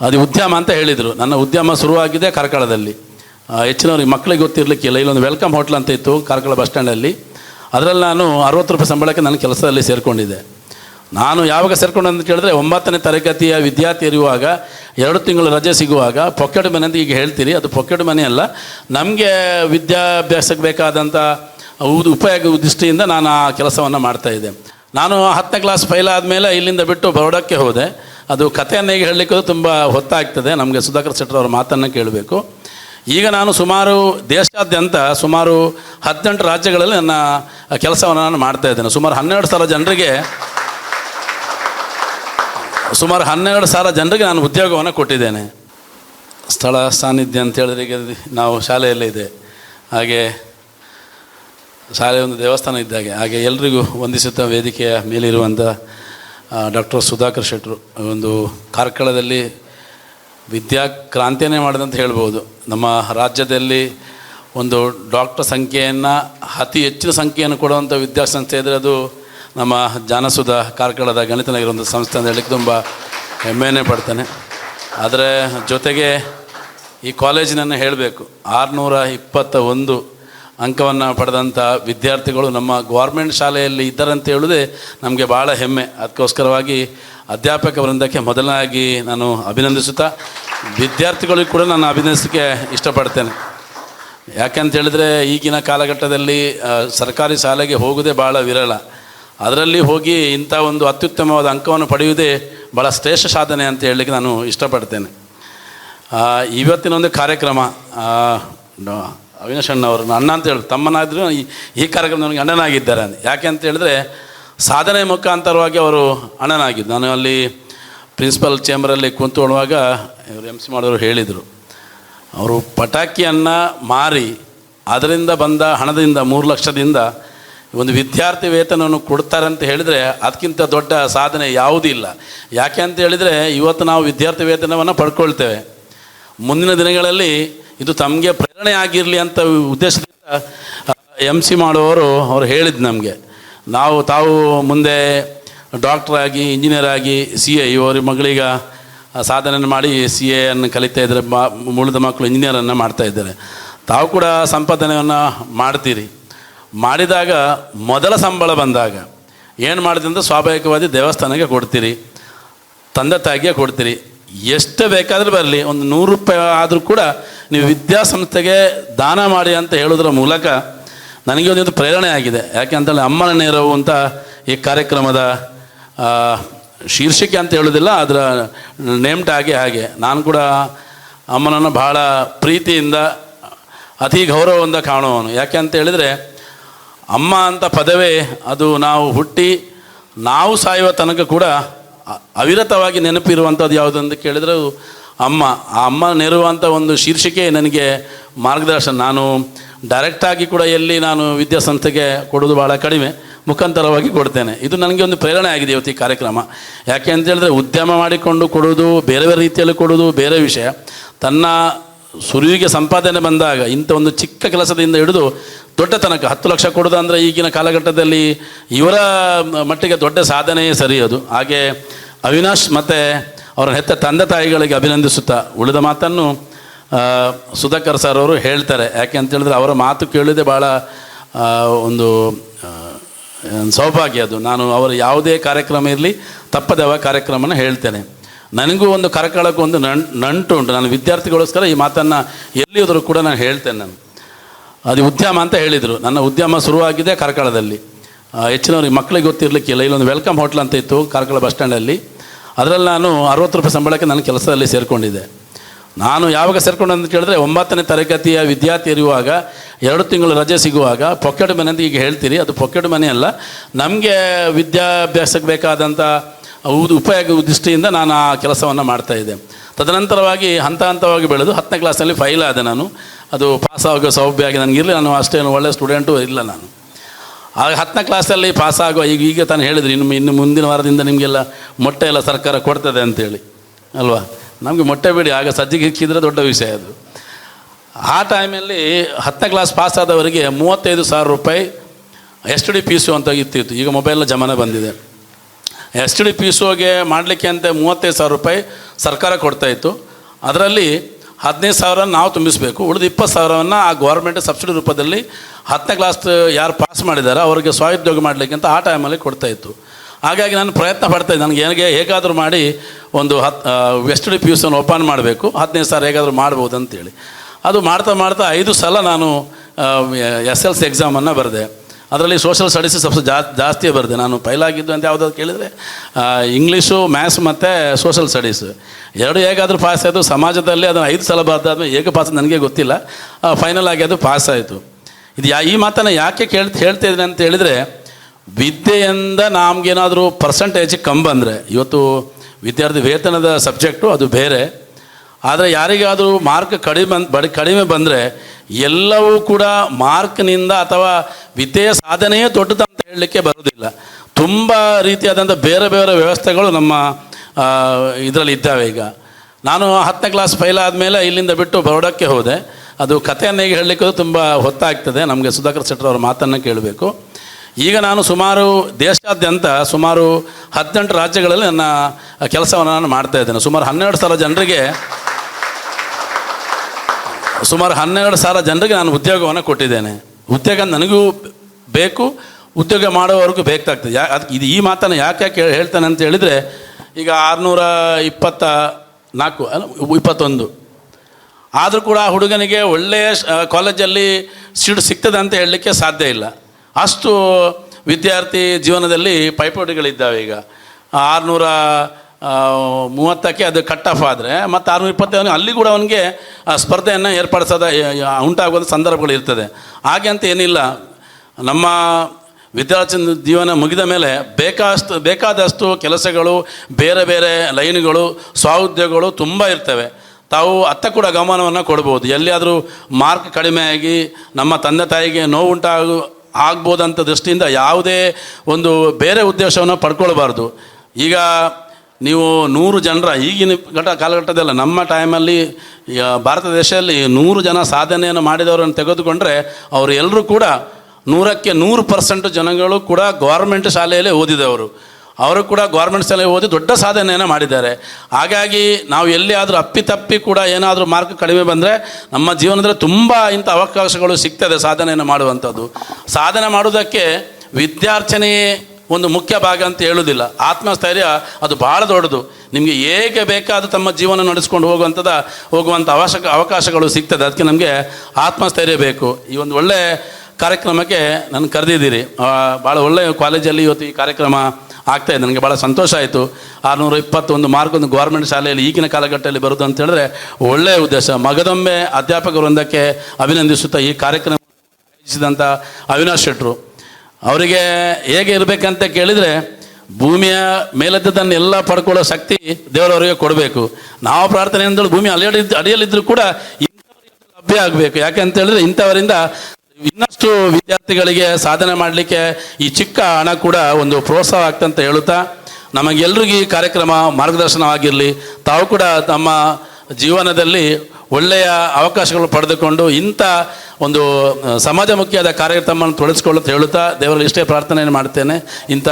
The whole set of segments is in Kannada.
ಅದು ಉದ್ಯಮ ಅಂತ ಹೇಳಿದರು. ನನ್ನ ಉದ್ಯಮ ಶುರುವಾಗಿದೆ ಕಾರ್ಕಳದಲ್ಲಿ. ಹೆಚ್ಚಿನವ್ರಿಗೆ ಮಕ್ಕಳಿಗೆ ಗೊತ್ತಿರಲಿಕ್ಕಿಲ್ಲ. ಇಲ್ಲೊಂದು ವೆಲ್ಕಮ್ ಹೋಟ್ಲ್ ಅಂತ ಇತ್ತು, ಕಾರ್ಕಳ ಬಸ್ ಸ್ಟ್ಯಾಂಡಲ್ಲಿ. ಅದರಲ್ಲಿ ನಾನು ಅರವತ್ತು ರೂಪಾಯಿ ಸಂಬಳಕ್ಕೆ ನನ್ನ ಕೆಲಸದಲ್ಲಿ ಸೇರಿಕೊಂಡಿದ್ದೆ. ನಾನು ಯಾವಾಗ ಸೇರ್ಕೊಂಡು ಅಂತ ಕೇಳಿದ್ರೆ ಒಂಬತ್ತನೇ ತರಗತಿಯ ವಿದ್ಯಾರ್ಥಿ ಇರುವಾಗ, ಎರಡು ತಿಂಗಳು ರಜೆ ಸಿಗುವಾಗ ಪೊಕೆಟ್ ಮನೆ ಅಂತ ಈಗ ಹೇಳ್ತೀರಿ. ಅದು ಪೊಕೆಟ್ ಮನೆ ಅಲ್ಲ. ನಮಗೆ ವಿದ್ಯಾಭ್ಯಾಸಕ್ಕೆ ಬೇಕಾದಂಥ ಉಪಯೋಗ ದೃಷ್ಟಿಯಿಂದ ನಾನು ಆ ಕೆಲಸವನ್ನು ಮಾಡ್ತಾಯಿದ್ದೆ ನಾನು ಹತ್ತನೇ ಕ್ಲಾಸ್ ಫೈಲ್ ಆದಮೇಲೆ ಇಲ್ಲಿಂದ ಬಿಟ್ಟು ಬರೋಡಕ್ಕೆ ಹೋದೆ. ಅದು ಕಥೆಯನ್ನು ಹೇಗೆ ಹೇಳಲಿಕ್ಕೆ ತುಂಬ ಹೊತ್ತಾಗ್ತದೆ. ನಮಗೆ ಸುಧಾಕರ್ ಶೆಟ್ಟರ್ ಅವರ ಮಾತನ್ನು ಕೇಳಬೇಕು. ಈಗ ನಾನು ಸುಮಾರು ದೇಶಾದ್ಯಂತ ಸುಮಾರು ಹದಿನೆಂಟು ರಾಜ್ಯಗಳಲ್ಲಿ ನನ್ನ ಕೆಲಸವನ್ನು ನಾನು ಮಾಡ್ತಾ ಇದ್ದೇನೆ. ಸುಮಾರು ಹನ್ನೆರಡು ಸಾವಿರ ಜನರಿಗೆ, ಸುಮಾರು ಹನ್ನೆರಡು ಸಾವಿರ ಜನರಿಗೆ ನಾನು ಉದ್ಯೋಗವನ್ನು ಕೊಟ್ಟಿದ್ದೇನೆ. ಸ್ಥಳ ಸಾನ್ನಿಧ್ಯ ಅಂತ ಹೇಳಿದ್ರೆ ಈಗ ನಾವು ಶಾಲೆಯಲ್ಲೇ ಇದೆ. ಹಾಗೆ ಶಾಲೆ ಒಂದು ದೇವಸ್ಥಾನ ಇದ್ದಾಗೆ, ಹಾಗೆ ಎಲ್ರಿಗೂ ವಂದಿಸುತ್ತಾ ವೇದಿಕೆಯ ಮೇಲಿರುವಂಥ ಡಾಕ್ಟರ್ ಸುಧಾಕರ್ ಶೆಟ್ಟರು, ಒಂದು ಕಾರ್ಕಳದಲ್ಲಿ ವಿದ್ಯಾ ಕ್ರಾಂತಿಯೇ ಮಾಡಿದಂತ ಹೇಳ್ಬೋದು. ನಮ್ಮ ರಾಜ್ಯದಲ್ಲಿ ಒಂದು ಡಾಕ್ಟರ್ ಸಂಖ್ಯೆಯನ್ನು ಅತಿ ಹೆಚ್ಚಿನ ಸಂಖ್ಯೆಯನ್ನು ಕೊಡುವಂಥ ವಿದ್ಯಾಸಂಸ್ಥೆ ಇದ್ದರೆ ಅದು ನಮ್ಮ ಜಾನಸುದ ಕಾರ್ಕಳದ ಗಣಿತನಾಗಿರುವಂಥ ಸಂಸ್ಥೆ ಅಂತ ಹೇಳಲಿಕ್ಕೆ ತುಂಬ ಹೆಮ್ಮೆಯೇ ಪಡ್ತೇನೆ. ಆದರೆ ಜೊತೆಗೆ ಈ ಕಾಲೇಜಿನನ್ನು ಹೇಳಬೇಕು, ಆರುನೂರ ಇಪ್ಪತ್ತ ಒಂದು ಅಂಕವನ್ನು ಪಡೆದಂಥ ವಿದ್ಯಾರ್ಥಿಗಳು ನಮ್ಮ ಗೌರ್ಮೆಂಟ್ ಶಾಲೆಯಲ್ಲಿ ಇದ್ದಾರಂತ ಹೇಳೋದೇ ನಮಗೆ ಭಾಳ ಹೆಮ್ಮೆ. ಅದಕ್ಕೋಸ್ಕರವಾಗಿ ಅಧ್ಯಾಪಕ ವೃಂದಕ್ಕೆ ಮೊದಲಾಗಿ ನಾನು ಅಭಿನಂದಿಸುತ್ತಾ, ವಿದ್ಯಾರ್ಥಿಗಳಿಗೆ ಕೂಡ ನಾನು ಅಭಿನಂದಿಸೋಕ್ಕೆ ಇಷ್ಟಪಡ್ತೇನೆ. ಯಾಕಂತ ಹೇಳಿದ್ರೆ ಈಗಿನ ಕಾಲಘಟ್ಟದಲ್ಲಿ ಸರ್ಕಾರಿ ಶಾಲೆಗೆ ಹೋಗೋದೇ ಭಾಳ ವಿರಳ. ಅದರಲ್ಲಿ ಹೋಗಿ ಇಂಥ ಒಂದು ಅತ್ಯುತ್ತಮವಾದ ಅಂಕವನ್ನು ಪಡೆಯುವುದೇ ಭಾಳ ಶ್ರೇಷ್ಠ ಸಾಧನೆ ಅಂತ ಹೇಳಲಿಕ್ಕೆ ನಾನು ಇಷ್ಟಪಡ್ತೇನೆ. ಇವತ್ತಿನ ಒಂದು ಕಾರ್ಯಕ್ರಮ ಅವಿನಾಶ್ ನಾನು ಅಣ್ಣ ಅಂತ ಹೇಳಿ, ತಮ್ಮನಾದರೂ ಈ ಕಾರ್ಯಕ್ರಮ ನನಗೆ ಅಣ್ಣನಾಗಿದ್ದಾರೆ ಯಾಕೆ ಅಂತ ಹೇಳಿದ್ರೆ, ಸಾಧನೆ ಮುಖಾಂತರವಾಗಿ ಅವರು ಅಣ್ಣನಾಗಿದ್ದು. ನಾನು ಅಲ್ಲಿ ಪ್ರಿನ್ಸಿಪಲ್ ಚೇಂಬರಲ್ಲಿ ಕುಂತ್ಕೊಳ್ಳುವಾಗ ಇವರು ಎಂ ಸಿ ಮಾಡೋರು ಹೇಳಿದರು. ಅವರು ಪಟಾಕಿಯನ್ನು ಮಾರಿ, ಅದರಿಂದ ಬಂದ ಹಣದಿಂದ, ಮೂರು ಲಕ್ಷದಿಂದ ಒಂದು ವಿದ್ಯಾರ್ಥಿ ವೇತನವನ್ನು ಕೊಡ್ತಾರೆ ಅಂತ ಹೇಳಿದರೆ ಅದಕ್ಕಿಂತ ದೊಡ್ಡ ಸಾಧನೆ ಯಾವುದೂ ಇಲ್ಲ. ಯಾಕೆ ಅಂತ ಹೇಳಿದರೆ, ಇವತ್ತು ನಾವು ವಿದ್ಯಾರ್ಥಿ ವೇತನವನ್ನು ಪಡ್ಕೊಳ್ತೇವೆ. ಮುಂದಿನ ದಿನಗಳಲ್ಲಿ ಇದು ತಮಗೆ ಪ್ರೇರಣೆ ಆಗಿರಲಿ ಅಂತ ಉದ್ದೇಶದಿಂದ ಎಂ ಸಿ ಮಾಡುವವರು ಅವರು ಹೇಳಿದ್ದು ನಮಗೆ. ನಾವು ತಾವು ಮುಂದೆ ಡಾಕ್ಟರ್ ಆಗಿ ಇಂಜಿನಿಯರ್ ಆಗಿ ಸಿ ಎ ಇವರ ಮಗಳೀಗ ಸಾಧನೆಯನ್ನು ಮಾಡಿ ಸಿ ಎ ಅನ್ನು ಕಲಿತಾ ಇದ್ದಾರೆ, ಮಾ ಉಳಿದ ಮಕ್ಕಳು ಇಂಜಿನಿಯರನ್ನು ಮಾಡ್ತಾ ಇದ್ದಾರೆ. ತಾವು ಕೂಡ ಸಂಪಾದನೆಯನ್ನು ಮಾಡ್ತೀರಿ. ಮಾಡಿದಾಗ ಮೊದಲ ಸಂಬಳ ಬಂದಾಗ ಏನು ಮಾಡಿದ್ರಿಂದ ಸ್ವಾಭಾವಿಕವಾಗಿ ದೇವಸ್ಥಾನಕ್ಕೆ ಕೊಡ್ತೀರಿ, ತಂದೆ ತಾಯಿಗೆ ಕೊಡ್ತೀರಿ. ಎಷ್ಟು ಬೇಕಾದರೂ ಬರಲಿ, ಒಂದು ನೂರು ರೂಪಾಯಿ ಆದರೂ ಕೂಡ ನೀವು ವಿದ್ಯಾಸಂಸ್ಥೆಗೆ ದಾನ ಮಾಡಿ ಅಂತ ಹೇಳೋದ್ರ ಮೂಲಕ ನನಗೆ ಒಂದು ಪ್ರೇರಣೆ ಆಗಿದೆ. ಯಾಕೆ ಅಂತೇಳಿ ಅಮ್ಮನ ನೆರವು ಅಂತ ಈ ಕಾರ್ಯಕ್ರಮದ ಶೀರ್ಷಿಕೆ ಅಂತ ಹೇಳೋದಿಲ್ಲ ಅದರ ನೇಮ್ ಹಾಗೆ ಹಾಗೆ. ನಾನು ಕೂಡ ಅಮ್ಮನನ್ನು ಬಹಳ ಪ್ರೀತಿಯಿಂದ ಅತಿ ಗೌರವದಿಂದ ಕಾಣುವವನು. ಯಾಕೆ ಅಂತ ಹೇಳಿದರೆ, ಅಮ್ಮ ಅಂತ ಪದವೇ ಅದು ನಾವು ಹುಟ್ಟಿ ನಾವು ಸಾಯುವ ತನಕ ಕೂಡ ಅವಿರತವಾಗಿ ನೆನಪಿರುವಂಥದ್ದು ಯಾವುದಂತ ಕೇಳಿದ್ರೆ, ಅಮ್ಮ, ಆ ಅಮ್ಮ ನೆರುವಂಥ ಒಂದು ಶೀರ್ಷಿಕೆ ನನಗೆ ಮಾರ್ಗದರ್ಶನ. ನಾನು ಡೈರೆಕ್ಟಾಗಿ ಕೂಡ ಎಲ್ಲಿ ನಾನು ವಿದ್ಯಾಸಂಸ್ಥೆಗೆ ಕೊಡೋದು ಭಾಳ ಕಡಿಮೆ, ಮುಖಾಂತರವಾಗಿ ಕೊಡ್ತೇನೆ. ಇದು ನನಗೆ ಒಂದು ಪ್ರೇರಣೆ ಆಗಿದೆ ಇವತ್ತು ಈ ಕಾರ್ಯಕ್ರಮ. ಯಾಕೆ ಅಂತ ಹೇಳಿದ್ರೆ, ಉದ್ಯಮ ಮಾಡಿಕೊಂಡು ಕೊಡೋದು ಬೇರೆ ಬೇರೆ ರೀತಿಯಲ್ಲಿ ಕೊಡೋದು ಬೇರೆ ವಿಷಯ. ತನ್ನ ಸುರುವಿಗೆ ಸಂಪಾದನೆ ಬಂದಾಗ, ಇಂಥ ಒಂದು ಚಿಕ್ಕ ಕೆಲಸದಿಂದ ಹಿಡಿದು ದೊಡ್ಡ ತನಕ, ಹತ್ತು ಲಕ್ಷ ಕೊಡೋದು ಅಂದರೆ ಈಗಿನ ಕಾಲಘಟ್ಟದಲ್ಲಿ ಇವರ ಮಟ್ಟಿಗೆ ದೊಡ್ಡ ಸಾಧನೆಯೇ ಸರಿ ಅದು. ಹಾಗೆ ಅವಿನಾಶ್ ಮತ್ತು ಅವರ ಹೆತ್ತ ತಂದೆ ತಾಯಿಗಳಿಗೆ ಅಭಿನಂದಿಸುತ್ತಾ ಉಳಿದ ಮಾತನ್ನು ಸುಧಾಕರ್ ಸರ್ ಅವರು ಹೇಳ್ತಾರೆ. ಯಾಕೆ ಅಂತ ಹೇಳಿದ್ರೆ ಅವರ ಮಾತು ಕೇಳಿದೆ ಭಾಳ ಒಂದು ಸೌಭಾಗ್ಯ ಅದು. ನಾನು ಅವರ ಯಾವುದೇ ಕಾರ್ಯಕ್ರಮ ಇರಲಿ ತಪ್ಪದವ ಕಾರ್ಯಕ್ರಮನ ಹೇಳ್ತೇನೆ. ನನಗೂ ಒಂದು ಕರಕಳಕ್ಕೂ ಒಂದು ನಂ ನಂಟು ಉಂಟು. ನಾನು ವಿದ್ಯಾರ್ಥಿಗೋಸ್ಕರ ಈ ಮಾತನ್ನು ಎಲ್ಲಿಯೋದರೂ ಕೂಡ ನಾನು ಹೇಳ್ತೇನೆ ನಾನು. ಅದು ಉದ್ಯಮ ಅಂತ ಹೇಳಿದರು. ನನ್ನ ಉದ್ಯಮ ಶುರುವಾಗಿದೆ ಕಾರ್ಕಳದಲ್ಲಿ. ಹೆಚ್ಚಿನವ್ರಿಗೆ ಮಕ್ಕಳಿಗೆ ಗೊತ್ತಿರಲಿಕ್ಕಿಲ್ಲ ಇಲ್ಲೊಂದು ವೆಲ್ಕಮ್ ಹೋಟ್ಲ್ ಅಂತ ಇತ್ತು ಕಾರ್ಕಳ ಬಸ್ ಸ್ಟ್ಯಾಂಡಲ್ಲಿ ಅದರಲ್ಲಿ ನಾನು ಅರವತ್ತು ರೂಪಾಯಿ ಸಂಬಳಕ್ಕೆ ನನ್ನ ಕೆಲಸದಲ್ಲಿ ಸೇರಿಕೊಂಡಿದ್ದೆ. ನಾನು ಯಾವಾಗ ಸೇರ್ಕೊಂಡು ಅಂತ ಕೇಳಿದ್ರೆ ಒಂಬತ್ತನೇ ತರಗತಿಯ ವಿದ್ಯಾರ್ಥಿ ಇರುವಾಗ ಎರಡು ತಿಂಗಳು ರಜೆ ಸಿಗುವಾಗ ಪೊಕೆಟ್ ಮನೆ ಅಂತ ಈಗ ಹೇಳ್ತೀರಿ. ಅದು ಪೊಕೆಟ್ ಮನೆ ಅಲ್ಲ. ನಮಗೆ ವಿದ್ಯಾಭ್ಯಾಸಕ್ಕೆ ಬೇಕಾದಂಥ ಉಪಯೋಗ ದೃಷ್ಟಿಯಿಂದ ನಾನು ಆ ಕೆಲಸವನ್ನು ಮಾಡ್ತಾಯಿದ್ದೆ ತದನಂತರವಾಗಿ ಹಂತ ಹಂತವಾಗಿ ಬೆಳೆದು ಹತ್ತನೇ ಕ್ಲಾಸಲ್ಲಿ ಫೈಲ್ ಆದೆ ನಾನು. ಅದು ಪಾಸ್ ಆಗೋ ಸೌಭ್ಯ ಆಗಿ ನನಗಿರಲಿ. ನಾನು ಅಷ್ಟೇನು ಒಳ್ಳೆ ಸ್ಟೂಡೆಂಟು ಇಲ್ಲ ನಾನು. ಆಗ ಹತ್ತನೇ ಕ್ಲಾಸಲ್ಲಿ ಪಾಸಾಗುವ, ಈಗ ಈಗ ತಾನು ಹೇಳಿದ್ರಿ, ಇನ್ನು ಇನ್ನು ಮುಂದಿನ ವಾರದಿಂದ ನಿಮಗೆಲ್ಲ ಮೊಟ್ಟೆ ಎಲ್ಲ ಸರ್ಕಾರ ಕೊಡ್ತದೆ ಅಂತೇಳಿ, ಅಲ್ವಾ? ನಮಗೆ ಮೊಟ್ಟೆ ಬಿಡಿ, ಆಗ ಸಜ್ಜಿಗೆ ಹಿಕ್ಕಿದ್ರೆ ದೊಡ್ಡ ವಿಷಯ ಅದು. ಆ ಟೈಮಲ್ಲಿ ಹತ್ತನೇ ಕ್ಲಾಸ್ ಪಾಸ್ ಆದವರಿಗೆ ಮೂವತ್ತೈದು ಸಾವಿರ ರೂಪಾಯಿ ಎಸ್ ಡಿ ಪಿ ಪೀಸು ಅಂತ ಇತ್ತಿತ್ತು, ಈಗ ಮೊಬೈಲ್ನ ಜಮಾನ ಬಂದಿದೆ. ಎಸ್ ಡಿ ಪಿ ಸುಗೆ ಮಾಡಲಿಕ್ಕೆ ಅಂತ ಮೂವತ್ತೈದು ಸಾವಿರ ರೂಪಾಯಿ ಸರ್ಕಾರ ಕೊಡ್ತಾಯಿತ್ತು ಅದರಲ್ಲಿ ಹದಿನೈದು ಸಾವಿರ ನಾವು ತುಂಬಿಸಬೇಕು. ಉಳಿದ ಇಪ್ಪತ್ತು ಸಾವಿರವನ್ನು ಆ ಗೌರ್ಮೆಂಟ್ ಸಬ್ಸಿಡಿ ರೂಪದಲ್ಲಿ ಹತ್ತನೇ ಕ್ಲಾಸ್ ಯಾರು ಪಾಸ್ ಮಾಡಿದ್ದಾರೆ ಅವರಿಗೆ ಸ್ವಉದ್ಯೋಗ ಮಾಡಲಿಕ್ಕೆ ಅಂತ ಆ ಟೈಮಲ್ಲಿ ಕೊಡ್ತಾ ಇತ್ತು. ಹಾಗಾಗಿ ನಾನು ಪ್ರಯತ್ನ ಪಡ್ತಾಯಿದ್ದೆ ನನಗೆ ಏನಿಗೆ ಹೇಗಾದರೂ ಮಾಡಿ ಒಂದು ಹತ್ ವೆಸ್ಟ್ ಡಿ ಪಿ ಯು ಸಿಯನ್ನು ಓಪನ್ ಮಾಡಬೇಕು. ಹದಿನೈದು ಸಾವಿರ ಹೇಗಾದರೂ ಮಾಡ್ಬೋದು ಅಂತೇಳಿ ಅದು ಮಾಡ್ತಾ ಮಾಡ್ತಾ ಐದು ಸಲ ನಾನು ಎಸ್ ಎಲ್ ಸಿ ಎಕ್ಸಾಮನ್ನು ಬರೆದೆ. ಅದರಲ್ಲಿ ಸೋಷಲ್ ಸ್ಟಡೀಸ್ ಸ್ವಲ್ಪ ಜಾಸ್ತಿ ಬರುತ್ತೆ. ನಾನು ಪೈಲಾಗಿದ್ದು ಅಂತ ಯಾವುದಾದ್ರು ಕೇಳಿದರೆ ಇಂಗ್ಲೀಷು ಮ್ಯಾಥ್ಸ್ ಮತ್ತು ಸೋಷಲ್ ಸ್ಟಡೀಸ್ ಎರಡು ಹೇಗಾದರೂ ಪಾಸ್ ಆಯಿತು. ಸಮಾಜದಲ್ಲಿ ಅದನ್ನು ಐದು ಸಲ ಬರೆದಾದ್ಮೇಲೆ ಹೇಗೆ ಪಾಸ್ ನನಗೆ ಗೊತ್ತಿಲ್ಲ. ಫೈನಲ್ ಆಗಿ ಅದು ಪಾಸ್ ಆಯಿತು. ಇದು ಯಾ ಈ ಮಾತನ್ನು ಯಾಕೆ ಕೇಳ್ತ ಹೇಳ್ತಾ ಇದ್ದೀನಿ ಅಂತ ಹೇಳಿದರೆ, ವಿದ್ಯೆಯಿಂದ ನಮಗೇನಾದರೂ ಪರ್ಸಂಟೇಜ್ ಕಮ್ಮಿ ಬಂದರೆ ಇವತ್ತು ವಿದ್ಯಾರ್ಥಿ ವೇತನದ ಸಬ್ಜೆಕ್ಟು ಅದು ಬೇರೆ. ಆದರೆ ಯಾರಿಗಾದರೂ ಮಾರ್ಕ್ ಕಡಿಮೆ ಬಡ ಕಡಿಮೆ ಬಂದರೆ ಎಲ್ಲವೂ ಕೂಡ ಮಾರ್ಕ್ನಿಂದ ಅಥವಾ ವಿದ್ಯೆಯ ಸಾಧನೆಯೇ ದೊಡ್ಡದು ಅಂತ ಹೇಳಲಿಕ್ಕೆ ಬರೋದಿಲ್ಲ ತುಂಬ ರೀತಿಯಾದಂಥ ಬೇರೆ ಬೇರೆ ವ್ಯವಸ್ಥೆಗಳು ನಮ್ಮ ಇದರಲ್ಲಿ ಇದ್ದಾವೆ ಈಗ. ನಾನು ಹತ್ತನೇ ಕ್ಲಾಸ್ ಫೈಲ್ ಆದಮೇಲೆ ಇಲ್ಲಿಂದ ಬಿಟ್ಟು ಬರೋಡಕ್ಕೆ ಹೋದೆ. ಅದು ಕಥೆಯನ್ನು ಹೇಗೆ ಹೇಳಲಿಕ್ಕೆ ತುಂಬ ಹೊತ್ತಾಗ್ತದೆ. ನಮಗೆ ಸುಧಾಕರ್ ಶೆಟ್ಟರ್ ಅವರ ಮಾತನ್ನು ಕೇಳಬೇಕು. ಈಗ ನಾನು ಸುಮಾರು ದೇಶಾದ್ಯಂತ ಸುಮಾರು ಹದಿನೆಂಟು ರಾಜ್ಯಗಳಲ್ಲಿ ನನ್ನ ಕೆಲಸವನ್ನು ನಾನು ಮಾಡ್ತಾ ಇದ್ದೇನೆ. ಸುಮಾರು ಹನ್ನೆರಡು ಸಾವಿರ ಜನರಿಗೆ ಸುಮಾರು ಹನ್ನೆರಡು ಸಾವಿರ ಜನರಿಗೆ ನಾನು ಉದ್ಯೋಗವನ್ನು ಕೊಟ್ಟಿದ್ದೇನೆ. ಉದ್ಯೋಗ ನನಗೂ ಬೇಕು, ಉದ್ಯೋಗ ಮಾಡೋವರೆಗೂ ಬೇಕಾಗ್ತದೆ. ಯಾ ಅದಕ್ಕೆ ಇದು ಈ ಮಾತನ್ನು ಯಾಕೆ ಯಾಕೆ ಹೇಳ್ತಾನೆ ಅಂತ ಹೇಳಿದರೆ, ಈಗ ಆರುನೂರ ಇಪ್ಪತ್ತ ನಾಲ್ಕು ಇಪ್ಪತ್ತೊಂದು. ಆದರೂ ಕೂಡ ಹುಡುಗನಿಗೆ ಒಳ್ಳೆಯ ಕಾಲೇಜಲ್ಲಿ ಸೀಟ್ ಸಿಗ್ತದೆ ಅಂತ ಹೇಳಲಿಕ್ಕೆ ಸಾಧ್ಯ ಇಲ್ಲ. ಅಷ್ಟು ವಿದ್ಯಾರ್ಥಿ ಜೀವನದಲ್ಲಿ ಪೈಪೋಟಿಗಳಿದ್ದಾವೆ ಈಗ. ಆರುನೂರ ಮೂವತ್ತಕ್ಕೆ ಅದು ಕಟ್ ಆಫ್ ಆದರೆ ಮತ್ತು ಆರುನೂರ ಇಪ್ಪತ್ತೈದು ಅಲ್ಲಿ ಕೂಡ ಅವನಿಗೆ ಸ್ಪರ್ಧೆಯನ್ನು ಏರ್ಪಡಿಸೋದ ಉಂಟಾಗುವಂಥ ಸಂದರ್ಭಗಳು ಇರ್ತದೆ. ಹಾಗೆ ಅಂತ ಏನಿಲ್ಲ. ನಮ್ಮ ವಿದ್ಯಾರ್ಥಿ ಜೀವನ ಮುಗಿದ ಮೇಲೆ ಬೇಕಾಷ್ಟು ಬೇಕಾದಷ್ಟು ಕೆಲಸಗಳು, ಬೇರೆ ಬೇರೆ ಲೈನ್ಗಳು, ಸ್ವಉದ್ಯೋಗಗಳು ತುಂಬ ಇರ್ತವೆ. ತಾವು ಅತ್ತ ಕೂಡ ಗಮನವನ್ನು ಕೊಡ್ಬೋದು. ಎಲ್ಲಿಯಾದರೂ ಮಾರ್ಕ್ ಕಡಿಮೆಯಾಗಿ ನಮ್ಮ ತಂದೆ ತಾಯಿಗೆ ನೋವುಂಟಾಗು ಆಗ್ಬೋದಂಥ ದೃಷ್ಟಿಯಿಂದ ಯಾವುದೇ ಒಂದು ಬೇರೆ ಉದ್ದೇಶವನ್ನು ಪಡ್ಕೊಳ್ಬಾರ್ದು. ಈಗ ನೀವು ನೂರು ಜನರ ಈಗಿನ ಘಟ ಕಾಲಘಟ್ಟದಲ್ಲ, ನಮ್ಮ ಟೈಮಲ್ಲಿ ಭಾರತ ದೇಶದಲ್ಲಿ ನೂರು ಜನ ಸಾಧನೆಯನ್ನು ಮಾಡಿದವರನ್ನು ತೆಗೆದುಕೊಂಡ್ರೆ, ಅವರು ಎಲ್ಲರೂ ಕೂಡ ನೂರಕ್ಕೆ ನೂರು ಪರ್ಸೆಂಟ್ ಜನಗಳು ಕೂಡ ಗೌರ್ಮೆಂಟ್ ಶಾಲೆಯಲ್ಲೇ ಓದಿದವರು. ಅವರು ಕೂಡ ಗೌರ್ಮೆಂಟ್ ಶಾಲೆ ಓದಿ ದೊಡ್ಡ ಸಾಧನೆಯನ್ನು ಮಾಡಿದ್ದಾರೆ. ಹಾಗಾಗಿ ನಾವು ಎಲ್ಲಿಯಾದರೂ ಅಪ್ಪಿತಪ್ಪಿ ಕೂಡ ಏನಾದರೂ ಮಾರ್ಕ್ ಕಡಿಮೆ ಬಂದರೆ ನಮ್ಮ ಜೀವನದಲ್ಲಿ ತುಂಬ ಇಂಥ ಅವಕಾಶಗಳು ಸಿಗ್ತದೆ ಸಾಧನೆಯನ್ನು ಮಾಡುವಂಥದ್ದು. ಸಾಧನೆ ಮಾಡುವುದಕ್ಕೆ ವಿದ್ಯಾರ್ಚನೆ ಒಂದು ಮುಖ್ಯ ಭಾಗ ಅಂತ ಹೇಳೋದಿಲ್ಲ ಆತ್ಮಸ್ಥೈರ್ಯ ಅದು ಭಾಳ ದೊಡ್ಡದು. ನಿಮಗೆ ಹೇಗೆ ಬೇಕಾದ ತಮ್ಮ ಜೀವನ ನಡೆಸ್ಕೊಂಡು ಹೋಗುವಂಥದ್ದು ಹೋಗುವಂಥ ಅವಶ್ಯಕ, ಅವಕಾಶಗಳು ಸಿಗ್ತದೆ. ಅದಕ್ಕೆ ನಮಗೆ ಆತ್ಮಸ್ಥೈರ್ಯ ಬೇಕು. ಈ ಒಂದು ಒಳ್ಳೆ ಕಾರ್ಯಕ್ರಮಕ್ಕೆ ನಾನು ಕರೆದಿದ್ದೀರಿ. ಭಾಳ ಒಳ್ಳೆಯ ಕಾಲೇಜಲ್ಲಿ ಇವತ್ತು ಈ ಕಾರ್ಯಕ್ರಮ ಆಗ್ತಾ ಇದೆ. ನನಗೆ ಭಾಳ ಸಂತೋಷ ಆಯಿತು. ಆರುನೂರ ಇಪ್ಪತ್ತೊಂದು ಮಾರ್ಕ್ ಒಂದು ಗೌರ್ಮೆಂಟ್ ಶಾಲೆಯಲ್ಲಿ ಈಗಿನ ಕಾಲಘಟ್ಟದಲ್ಲಿ ಬರೋದು ಅಂತ ಹೇಳಿದ್ರೆ ಒಳ್ಳೆಯ ಉದ್ದೇಶ. ಮಗದೊಮ್ಮೆ ಅಧ್ಯಾಪಕ ವೃಂದಕ್ಕೆ ಅಭಿನಂದಿಸುತ್ತಾ ಈ ಕಾರ್ಯಕ್ರಮ ಅವಿನಾಶ್ ಶೆಟ್ರು ಅವರಿಗೆ ಹೇಗೆ ಇರಬೇಕಂತ ಕೇಳಿದರೆ ಭೂಮಿಯ ಮೇಲದ್ದನ್ನು ಎಲ್ಲ ಪಡ್ಕೊಳ್ಳೋ ಶಕ್ತಿ ದೇವರವರಿಗೆ ಕೊಡಬೇಕು. ನಾವು ಪ್ರಾರ್ಥನೆ ಅಂದೇಳಿ ಭೂಮಿ ಅಡಿಯಲ್ಲಿದ್ದು ಅಡಿಯಲ್ಲಿದ್ದರೂ ಕೂಡ ಲಭ್ಯ ಆಗಬೇಕು. ಯಾಕೆ ಅಂತ ಹೇಳಿದ್ರೆ ಇಂಥವರಿಂದ ಇನ್ನಷ್ಟು ವಿದ್ಯಾರ್ಥಿಗಳಿಗೆ ಸಾಧನೆ ಮಾಡಲಿಕ್ಕೆ ಈ ಚಿಕ್ಕ ಹಣ ಕೂಡ ಒಂದು ಪ್ರೋತ್ಸಾಹ ಆಗ್ತಂತ ಹೇಳುತ್ತಾ, ನಮಗೆಲ್ರಿಗೂ ಈ ಕಾರ್ಯಕ್ರಮ ಮಾರ್ಗದರ್ಶನವಾಗಿರಲಿ. ತಾವು ಕೂಡ ತಮ್ಮ ಜೀವನದಲ್ಲಿ ಒಳ್ಳೆಯ ಅವಕಾಶಗಳು ಪಡೆದುಕೊಂಡು ಇಂಥ ಒಂದು ಸಮಾಜಮುಖಿಯಾದ ಕಾರ್ಯಕ್ರಮವನ್ನು ತೊಡಗಿಸ್ಕೊಳ್ಳುತ್ತ ಹೇಳುತ್ತಾ ದೇವರಲ್ಲಿ ಇಷ್ಟೇ ಪ್ರಾರ್ಥನೆಯನ್ನು ಮಾಡ್ತೇನೆ ಇಂಥ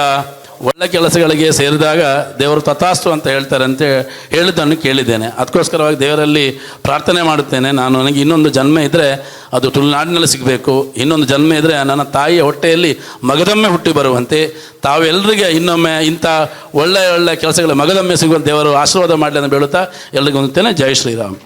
ಒಳ್ಳೆ ಕೆಲಸಗಳಿಗೆ ಸೇರಿದಾಗ ದೇವರು ತಥಾಸ್ತು ಅಂತ ಹೇಳ್ತಾರೆ ಅಂತ ಹೇಳಿದ್ದನ್ನು ಕೇಳಿದ್ದೇನೆ. ಅದಕ್ಕೋಸ್ಕರವಾಗಿ ದೇವರಲ್ಲಿ ಪ್ರಾರ್ಥನೆ ಮಾಡುತ್ತೇನೆ. ನಾನು ನನಗೆ ಇನ್ನೊಂದು ಜನ್ಮ ಇದ್ದರೆ ಅದು ತುಳುನಾಡಿನಲ್ಲಿ ಸಿಗಬೇಕು. ಇನ್ನೊಂದು ಜನ್ಮ ಇದ್ದರೆ ನನ್ನ ತಾಯಿಯ ಹೊಟ್ಟೆಯಲ್ಲಿ ಮಗದೊಮ್ಮೆ ಹುಟ್ಟಿ ಬರುವಂತೆ. ತಾವೆಲ್ಲರಿಗೆ ಇನ್ನೊಮ್ಮೆ ಇಂಥ ಒಳ್ಳೆಯ ಒಳ್ಳೆಯ ಕೆಲಸಗಳ ಮಗದೊಮ್ಮೆ ಸಿಗುವಂತೆ ದೇವರು ಆಶೀರ್ವಾದ ಮಾಡಲಿ ಅಂತ ಬೀಳುತ್ತಾ ಎಲ್ರಿಗೂ ಹೊಂದುತ್ತೇನೆ ಜೈ ಶ್ರೀರಾಮ್.